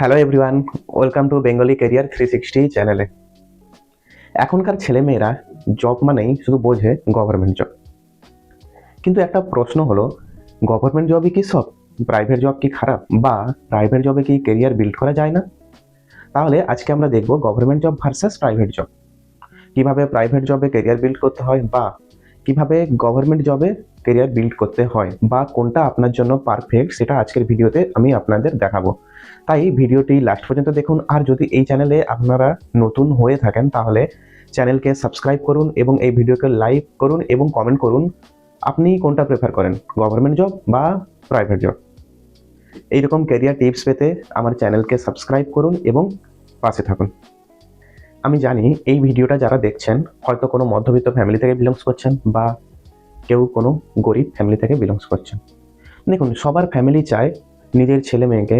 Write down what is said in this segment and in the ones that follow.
Hello everyone welcome to Bengali career three sixty চ্যানেলে এখনকার ছেলেমেয়েরা জব মানেই শুধু বোঝে গভর্নমেন্ট জব কিন্তু একটা প্রশ্ন হলো গভর্নমেন্ট জবই কি সব? প্রাইভেট জব কি খারাপ? বা প্রাইভেট জবে কি কেরিয়ার বিল্ড করা যায় না? তাহলে আজকে আমরা দেখব government job versus private job কীভাবে প্রাইভেট জবে কেরিয়ার বিল্ড করতে হয় বা কীভাবে গভর্নমেন্ট জবে কেরিয়ার বিল্ড করতে হয় বা কোনটা আপনার জন্য পারফেক্ট সেটা আজকের ভিডিওতে আমি আপনাদের দেখাবো। তাই ভিডিওটি লাস্ট পর্যন্ত দেখুন। আর যদি এই চ্যানেলে আপনারা নতুন হয়ে থাকেন, তাহলে চ্যানেলকে সাবস্ক্রাইব করুন এবং এই ভিডিওকে লাইক করুন এবং কমেন্ট করুন, আপনি কোনটা প্রেফার করেন গভর্নমেন্ট জব বা প্রাইভেট জব এইরকম ক্যারিয়ার টিপস পেতে আমার চ্যানেলকে সাবস্ক্রাইব করুন এবং পাশে থাকুন। আমি জানি এই ভিডিওটা যারা দেখছেন, হয়তো কোনো মধ্যবিত্ত ফ্যামিলি থেকে বিলংস করছেন বা কেউ কোনো গরিব ফ্যামিলি থেকে বিলংস করছেন। দেখুন, সবার ফ্যামিলি চায় নিজের ছেলে মেয়েকে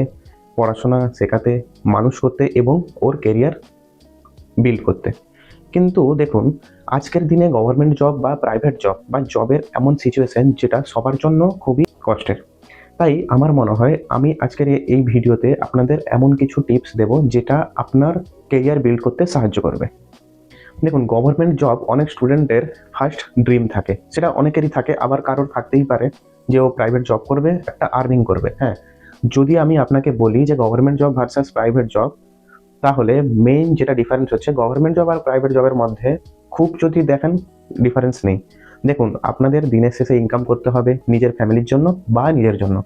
পড়াশোনা শেখাতে, মানুষ করতে এবং ওর কেরিয়ার বিল্ড করতে। কিন্তু দেখুন, আজকের দিনে গভর্নমেন্ট জব বা প্রাইভেট জব বা জবের এমন সিচুয়েশান যেটা সবার জন্য খুবই কষ্টের। তাই আমার মনে হয় আমি আজকের এই ভিডিওতে আপনাদের এমন কিছু টিপস দেব যেটা আপনার কেরিয়ার বিল্ড করতে সাহায্য করবে। দেখুন গভর্নমেন্ট জব অনেক স্টুডেন্টের ফার্স্ট ড্রিম থাকে। সেটা অনেকেরই থাকে, আবার কারোর থাকতেই পারে যে ও প্রাইভেট জব করবে, একটা আর্নিং করবে হ্যাঁ। যদি আমি আপনাকে বলি যে government job versus private job তাহলে মেইন যেটা ডিফারেন্স হচ্ছে গভর্নমেন্ট জব আর প্রাইভেট জবের মধ্যে খুব যদি দেখেন ডিফারেন্স নেই। দেখুন, আপনাদের দিনের শেষে ইনকাম করতে হবে নিজের ফ্যামিলির জন্য বা নিজের জন্য।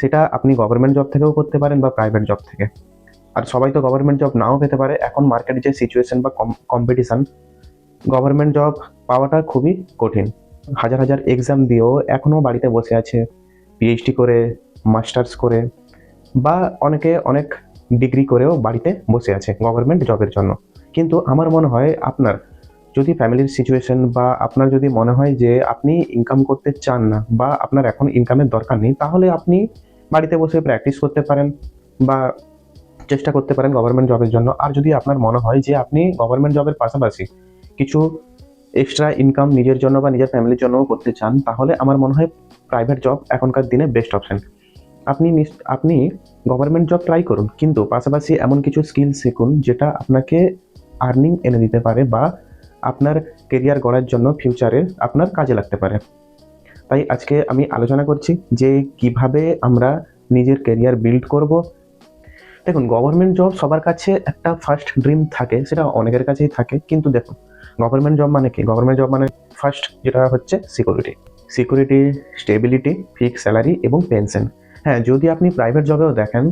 সেটা আপনি গভর্নমেন্ট জব থেকেও করতে পারেন বা প্রাইভেট জব থেকে। আর সবাই তো গভর্নমেন্ট জব নাও পেতে পারে। এখন মার্কেটে যে সিচুয়েশন বা কম্পিটিশন গভর্নমেন্ট জব পাওয়াটা খুবই কঠিন। হাজার হাজার এক্সাম দিয়েও এখনও বাড়িতে বসে আছে পিএইচডি করে মাস্টার্স করে, বা অনেকে অনেক ডিগ্রি করেও বাড়িতে বসে আছে গভর্নমেন্ট জবের জন্য। কিন্তু আমার মনে হয় আপনার, যদি ফ্যামিলির সিচুয়েশন বা আপনার যদি মনে হয় যে আপনি ইনকাম করতে চান না বা আপনার এখন ইনকামের দরকার নেই, তাহলে আপনি বাড়িতে বসে প্র্যাকটিস করতে পারেন বা চেষ্টা করতে পারেন গভর্নমেন্ট জবের জন্য। আর যদি আপনার মনে হয় যে আপনি গভর্নমেন্ট জবের পাশাপাশি কিছু এক্সট্রা ইনকাম নিজের জন্য বা নিজের ফ্যামিলির জন্যও করতে চান, তাহলে আমার মনে হয় প্রাইভেট জব এখনকার দিনে বেস্ট অপশন আপনি আপনি গভর্নমেন্ট জব ট্রাই করুন, কিন্তু পাশাপাশি এমন কিছু স্কিল শিখুন যেটা আপনাকে আর্নিং এনে দিতে পারে বা আপনার কেরিয়ার গড়ার জন্য ফিউচারে আপনার কাজে লাগতে পারে। তাই আজকে আমি আলোচনা করছি যে কীভাবে আমরা নিজের কেরিয়ার বিল্ড করব দেখুন গভর্নমেন্ট জব সবার কাছে একটা ফার্স্ট ড্রিম থাকে, সেটা অনেকের কাছেই থাকে, কিন্তু দেখুন গভর্নমেন্ট জব মানে কি? গভর্নমেন্ট জব মানে ফার্স্ট যেটা হচ্ছে security security stability fix salary এবং পেনশন হ্যাঁ যদি আপনি প্রাইভেট জবেও দেখেন,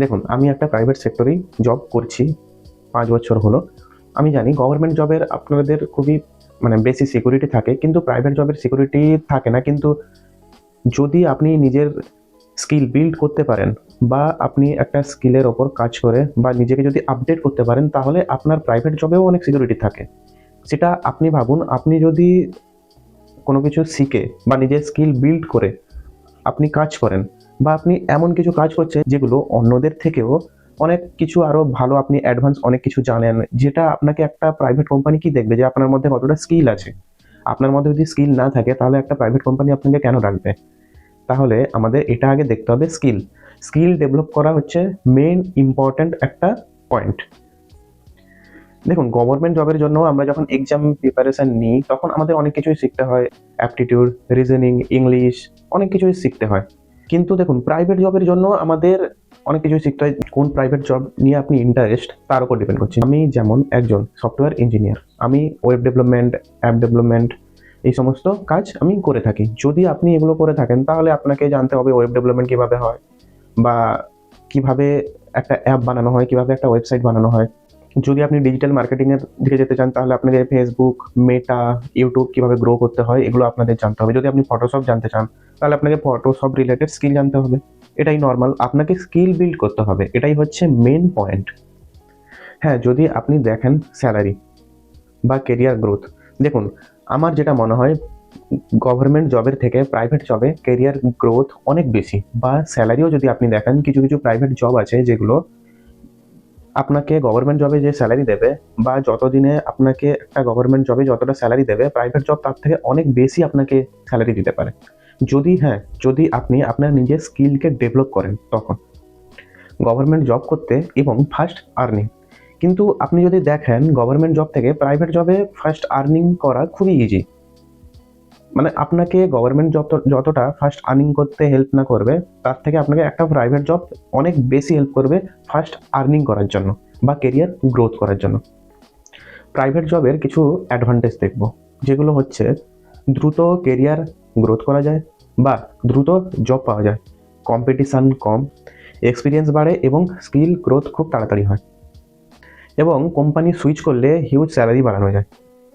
দেখুন, আমি একটা প্রাইভেট সেক্টরেই জব করছি, পাঁচ বছর হলো। আমি জানি গভর্নমেন্ট জবের আপনাদের খুবই মানে বেশি সিকিউরিটি থাকে, কিন্তু প্রাইভেট জবের সিকিউরিটি থাকে না, কিন্তু যদি আপনি নিজের স্কিল বিল্ড করতে পারেন বা আপনি একটা স্কিলের ওপর কাজ করে বা নিজেকে যদি আপডেট করতে পারেন, তাহলে আপনার প্রাইভেট জবেও অনেক সিকিউরিটি থাকে। সেটা আপনি ভাবুন, আপনি যদি কোনো কিছু শিখে বা নিজের স্কিল বিল্ড করে আপনি কাজ করেন বা আপনি এমন কিছু কাজ করছেন যেগুলো অন্যদের থেকেও অনেক কিছু আরও ভালো আপনি অ্যাডভান্স অনেক কিছু জানেন, যেটা আপনাকে একটা প্রাইভেট কোম্পানি কি দেখবে যে আপনার মধ্যে কতটা স্কিল আছে? আপনার মধ্যে যদি স্কিল না থাকে, তাহলে একটা প্রাইভেট কোম্পানি আপনাকে কেন রাখবে? তাহলে আমাদের এটা আগে দেখতে হবে স্কিল। স্কিল ডেভেলপ করা হচ্ছে মেইন ইম্পর্ট্যান্ট একটা পয়েন্ট। দেখুন, গভর্নমেন্ট জবের জন্য আমরা যখন এক্সাম প্রিপারেশন নিই, তখন আমাদের অনেক কিছুই শিখতে হয়। অ্যাপটিটিউড রিজনিং ইংলিশ অনেক কিছুই শিখতে হয়। কিন্তু দেখুন প্রাইভেট জবের জন্য আমাদের অনেক কিছুই শিখতে হয়। কোন প্রাইভেট জব নিয়ে আপনি ইন্টারেস্ট তার উপর ডিপেন্ড করছে। আমি যেমন একজন সফটওয়্যার ইঞ্জিনিয়ার আমি ওয়েব ডেভেলপমেন্ট অ্যাপ ডেভেলপমেন্ট এই সমস্ত কাজ আমি করে থাকি। যদি আপনি এগুলো করে থাকেন, তাহলে আপনাকে জানতে হবে ওয়েব ডেভেলপমেন্ট কীভাবে হয় বা কীভাবে একটা অ্যাপ বানানো হয়, কীভাবে একটা ওয়েবসাইট বানানো হয়। যদি আপনি ডিজিটাল মার্কেটিংয়ের দিকে যেতে চান, তাহলে আপনাকে ফেসবুক মেটা ইউটিউব কীভাবে গ্রো করতে হয়, এগুলো আপনাদের জানতে হবে। যদি আপনি ফটোশপ জানতে চান, তাহলে আপনাকে ফটোশপ রিলেটেড স্কিল জানতে হবে। এটাই নর্মাল আপনাকে স্কিল বিল্ড করতে হবে। এটাই হচ্ছে মেন পয়েন্ট হ্যাঁ যদি আপনি দেখেন স্যালারি বা কেরিয়ার গ্রোথ দেখুন আমার যেটা মনে হয় গভর্নমেন্ট জবের থেকে প্রাইভেট জবে কেরিয়ার গ্রোথ অনেক বেশি। বা স্যালারিও যদি আপনি দেখেন, কিছু কিছু প্রাইভেট জব আছে যেগুলো আপনাকে গভর্নমেন্ট জবে যে স্যালারি দেবে বা যতদিনে আপনাকে একটা গভর্নমেন্ট জবে যতটা স্যালারি দেবে প্রাইভেট জব তার থেকে অনেক বেশি আপনাকে স্যালারি দিতে পারে। যদি হ্যাঁ যদি আপনি আপনার নিজের স্কিলকে ডেভেলপ করেন তখন। গভর্নমেন্ট জব করতে এবং ফার্স্ট আর্নিং কিন্তু আপনি যদি দেখেন গভর্নমেন্ট জব থেকে প্রাইভেট জবে ফার্স্ট আর্নিং করা খুবই ইজি মানে আপনাকে গভর্নমেন্ট জব যতটা ফার্স্ট আর্নিং করতে হেল্প না করবে, তার থেকে আপনাকে একটা প্রাইভেট জব অনেক বেশি হেল্প করবে ফার্স্ট আর্নিং করার জন্য বা কেরিয়ার গ্রোথ করার জন্য। প্রাইভেট জবের কিছু অ্যাডভান্টেজ দেখব, যেগুলো হচ্ছে দ্রুত কেরিয়ার গ্রোথ করা যায় বা দ্রুত জব পাওয়া যায়। কম্পিটিশান কম এক্সপিরিয়েন্স বাড়ে এবং স্কিল গ্রোথ খুব তাড়াতাড়ি হয়। এবং কোম্পানি সুইচ করলে হিউজ স্যালারি বাড়ানো যায়।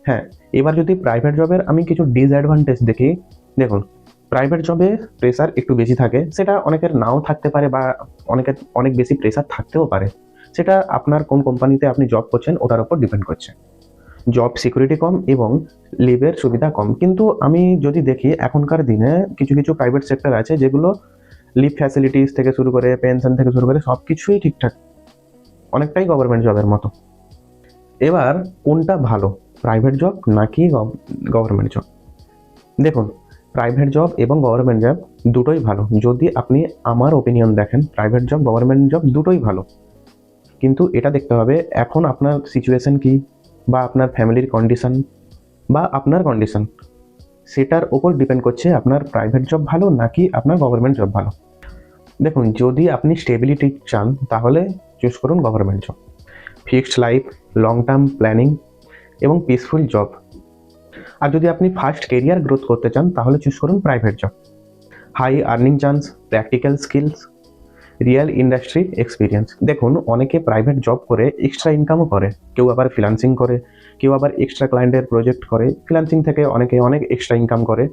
হ্যাঁ এবার যদি প্রাইভেট জবের আমি কিছু ডিসঅ্যাডভান্টেজ দেখি, দেখুন প্রাইভেট জবে প্রেসার একটু বেশি থাকে, সেটা অনেকের নাও থাকতে পারে বা অনেকের অনেক বেশি প্রেসার থাকতেও পারে। সেটা আপনার কোন কোম্পানিতে আপনি জব করছেন, ওটার উপর ডিপেন্ড করছে। জব সিকিউরিটি কম এবং লিভের সুবিধা কম। কিন্তু আমি যদি দেখি, এখনকার দিনে কিছু কিছু প্রাইভেট সেক্টর আছে যেগুলো লিভ ফ্যাসিলিটিস থেকে শুরু করে পেনশন থেকে শুরু করে সব কিছুই ঠিকঠাক অনেকটাই গভর্নমেন্ট জবের মতো। এবার কোনটা ভালো প্রাইভেট জব নাকি গভর্নমেন্ট জব দেখুন প্রাইভেট জব এবং গভর্নমেন্ট জব দুটোই ভালো। যদি আপনি আমার ওপিনিয়ন দেখেন প্রাইভেট জব গভর্নমেন্ট জব দুটোই ভালো। কিন্তু এটা দেখতে হবে, এখন আপনার সিচুয়েশন কী বা আপনার ফ্যামিলির কন্ডিশন বা আপনার কন্ডিশন সেটার ওপর ডিপেন্ড করছে আপনার প্রাইভেট জব ভালো নাকি আপনার গভর্নমেন্ট জব ভালো। দেখুন, যদি আপনি স্টেবিলিটি চান, তাহলে চুজ করুন government job fixed life long term planning এবং পিসফুল জব আর যদি আপনি ফার্স্ট কেরিয়ার গ্রোথ করতে চান, তাহলে চুজ করুন private job high earning chance practical skills real industry experience দেখুন, অনেকে প্রাইভেট জব করে এক্সট্রা ইনকামও করে। কেউ আবার ফ্রিলান্সিং করে, কেউ আবার এক্সট্রা ক্লায়েন্টের প্রজেক্ট করে। ফ্রিলান্সিং থেকে অনেকে অনেক এক্সট্রা ইনকাম করে।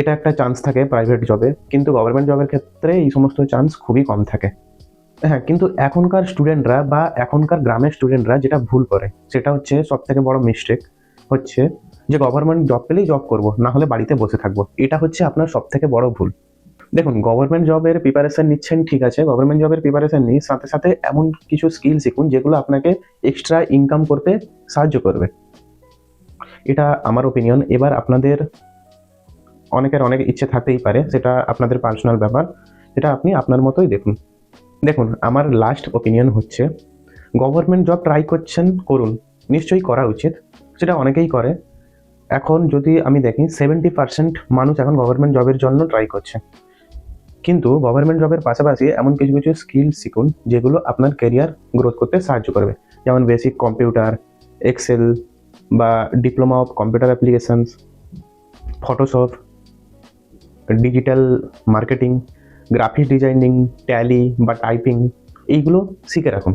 এটা একটা চান্স থাকে প্রাইভেট জবে কিন্তু গভর্নমেন্ট জবের ক্ষেত্রে এই সমস্ত চান্স খুবই কম থাকে। হ্যাঁ কিন্তু এখনকার স্টুডেন্টরা বা এখনকার গ্রামের স্টুডেন্টরা যেটা ভুল করে, সেটা হচ্ছে সব থেকে বড় মিস্টেক হচ্ছে যে গভর্নমেন্ট জব পেলেই জব করব, না হলে বাড়িতে বসে থাকব। এটা হচ্ছে আপনার সব থেকে বড় ভুল। দেখুন গভর্নমেন্ট জবের প্রিপারেশন নিচ্ছেন, ঠিক আছে গভর্নমেন্ট জবের প্রিপারেশন নিই, সাথে সাথে এমন কিছু স্কিল শিখুন যেগুলো আপনাকে এক্সট্রা ইনকাম করতে সাহায্য করবে। এটা আমার ওপিনিয়ন এবার আপনাদের অনেকের অনেক ইচ্ছে থাকতেই পারে সেটা আপনাদের পার্সোনাল ব্যাপার। সেটা আপনি আপনার মতোই দেখুন। দেখুন, আমার লাস্ট ওপিনিয়ন হচ্ছে গভর্নমেন্ট জব ট্রাই করছেন, করুন। নিশ্চয়ই করা উচিত, সেটা অনেকেই করে। এখন যদি আমি দেখি সেভেন্টি পার্সেন্ট মানুষ এখন গভর্নমেন্ট জবের জন্য ট্রাই করছে। কিন্তু গভর্নমেন্ট জবের পাশাপাশি এমন কিছু কিছু স্কিল শিখুন, যেগুলো আপনার ক্যারিয়ার গ্রোথ করতে সাহায্য করবে। যেমন বেসিক কম্পিউটার এক্সেল বা diploma of computer applications Photoshop digital marketing graphics designing Tally বা টাইপিং এইগুলো শিখে রাখুন।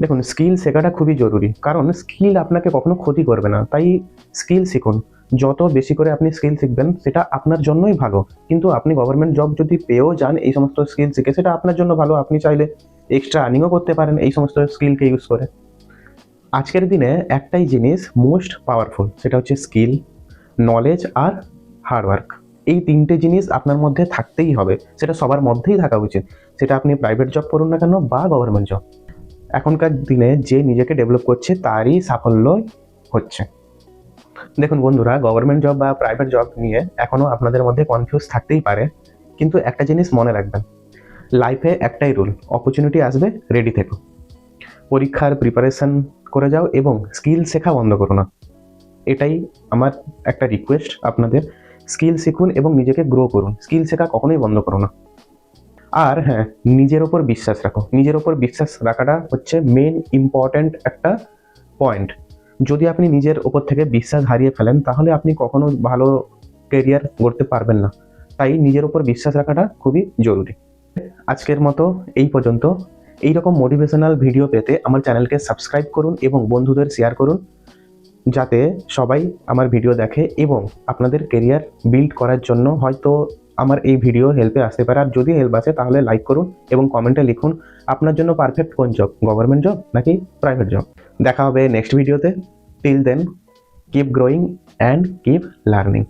দেখুন স্কিল শেখাটা খুবই জরুরি, কারণ স্কিল আপনাকে কখনো ক্ষতি করবে না। তাই স্কিল শিখুন। যত বেশি করে আপনি স্কিল শিখবেন, সেটা আপনার জন্যই ভালো। কিন্তু আপনি গভর্নমেন্ট জব যদি পেয়েও যান এই সমস্ত স্কিল শিখে, সেটা আপনার জন্য ভালো। আপনি চাইলে এক্সট্রা আর্নিংও করতে পারেন এই সমস্ত স্কিলকে ইউজ করে। আজকের দিনে একটাই জিনিস মোস্ট পাওয়ারফুল সেটা হচ্ছে স্কিল নলেজ আর হার্ডওয়ার্ক এই তিনটে জিনিস আপনার মধ্যে থাকতেই হবে। সেটা সবার মধ্যেই থাকা উচিত। সেটা আপনি প্রাইভেট জব করুন না কেন বা গভর্নমেন্ট জব এখনকার দিনে যে নিজেকে ডেভেলপ করছে তারই সাফল্য হচ্ছে। দেখুন বন্ধুরা গভর্নমেন্ট জব বা প্রাইভেট জব নিয়ে এখনও আপনাদের মধ্যে কনফিউজ থাকতেই পারে। কিন্তু একটা জিনিস মনে রাখবেন লাইফে একটাই রুল অপরচুনিটি আসবে রেডি থেকো। পরীক্ষার প্রিপারেশন করে যাও এবং স্কিল শেখা বন্ধ করো না। এটাই আমার একটা রিকোয়েস্ট আপনাদের। স্কিল শিখুন এবং নিজেকে গ্রো করুন। স্কিল শেখা কখনোই বন্ধ করো না। আর হ্যাঁ নিজের ওপর বিশ্বাস রাখো। নিজের ওপর বিশ্বাস রাখাটা হচ্ছে মেন ইম্পর্ট্যান্ট একটা পয়েন্ট যদি আপনি নিজের ওপর থেকে বিশ্বাস হারিয়ে ফেলেন, তাহলে আপনি কখনো ভালো কেরিয়ার গড়তে পারবেন না। তাই নিজের ওপর বিশ্বাস রাখাটা খুবই জরুরি। আজকের মতো এই পর্যন্ত। এই রকম মোটিভেশনাল ভিডিও পেতে আমার চ্যানেলকে সাবস্ক্রাইব করুন এবং বন্ধুদের শেয়ার করুন। যাতে সবাই আমার ভিডিও দেখে এবং আপনাদের কেরিয়ার বিল্ড করার জন্য হয়তো আমার এই ভিডিও হেল্পে আসতে পারে। আর যদি হেল্প আসে, তাহলে লাইক করুন এবং কমেন্টে লিখুন, আপনার জন্য পারফেক্ট কোন জব গভর্নমেন্ট জব নাকি প্রাইভেট জব দেখা হবে নেক্সট ভিডিওতে till then keep growing and keep learning